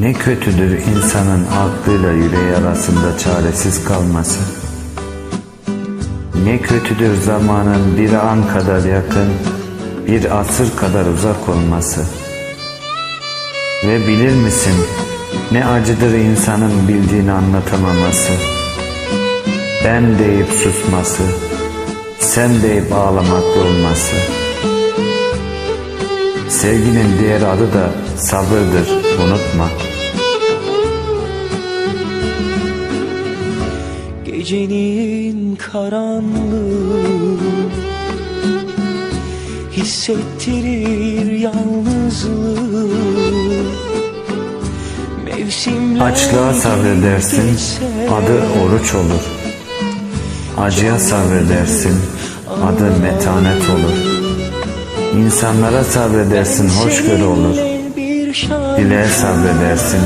Ne kötüdür insanın aklıyla yüreği arasında çaresiz kalması. Ne kötüdür zamanın bir an kadar yakın, bir asır kadar uzak olması. Ve bilir misin ne acıdır insanın bildiğini anlatamaması. Ben deyip susması, sen deyip ağlamakta olması. Sevginin diğer adı da sabırdır, unutma. Gecenin karanlığı Hissettirir yalnızlığı Mevsimler Açlığa sabredersin, adı oruç olur. Acıya sabredersin, adı metanet olur. İnsanlara sabredersin, hoşgörü olur. Dileğe sabredersin,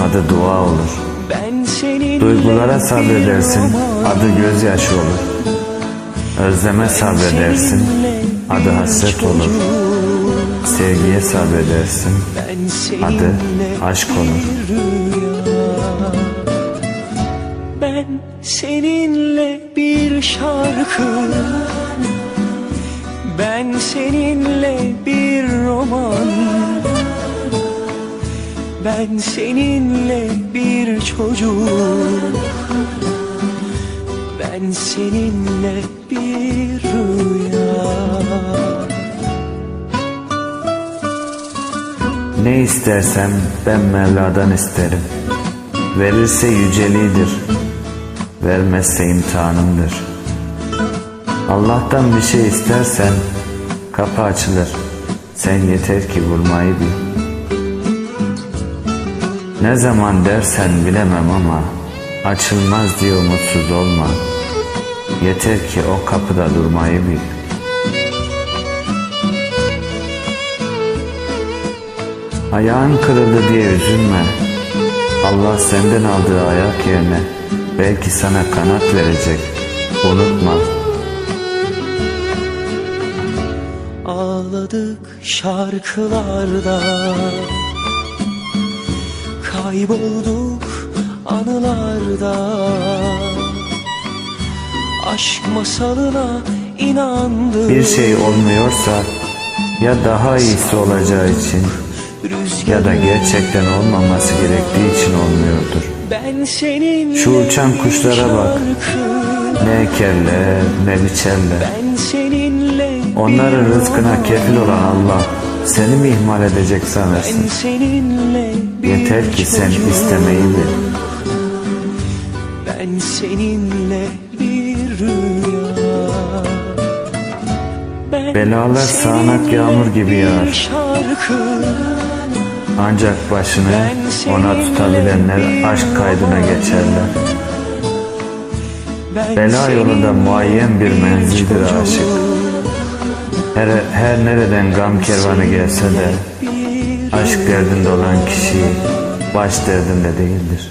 adı dua olur. Duygulara sabredersin, adı gözyaşı olur. Özleme sabredersin, adı hasret olur. Sevgiye sabredersin, adı aşk olur. Ben seninle bir şarkı Ben seninle bir roman Ben seninle bir çocuk Ben seninle bir rüya Ne istersem ben Mevla'dan isterim. Verirse yüceliğidir, vermezse imtihanımdır. Allah'tan bir şey istersen kapı açılır. Sen yeter ki vurmayı bil. Ne zaman dersen bilemem ama açılmaz diye umutsuz olma. Yeter ki o kapıda durmayı bil. Ayağın kırıldı diye üzülme. Allah senden aldığı ayak yerine belki sana kanat verecek. Unutma. Ağladık şarkılarda Kaybolduk anılarda Aşk masalına inandık Bir şey olmuyorsa ya daha iyisi olacağı için ya da gerçekten olmaması gerektiği için olmuyordur. Şu uçan kuşlara bak. Ne ekerler ne biçerler. Onların rızkına kefil olan Allah seni mi ihmal edecek sanırsın? Yeter ki sen istemeyi bil. Ben seninle bir rüya ben Belalar sağanak yağmur gibi yağar. Ancak başını ona tutabilenler aşk kaydına geçerler. Bela yolunda muayyen bir menzildir aşık. Her, her nereden gam kervanı gelse de aşk derdinde olan kişi baş derdinde değildir.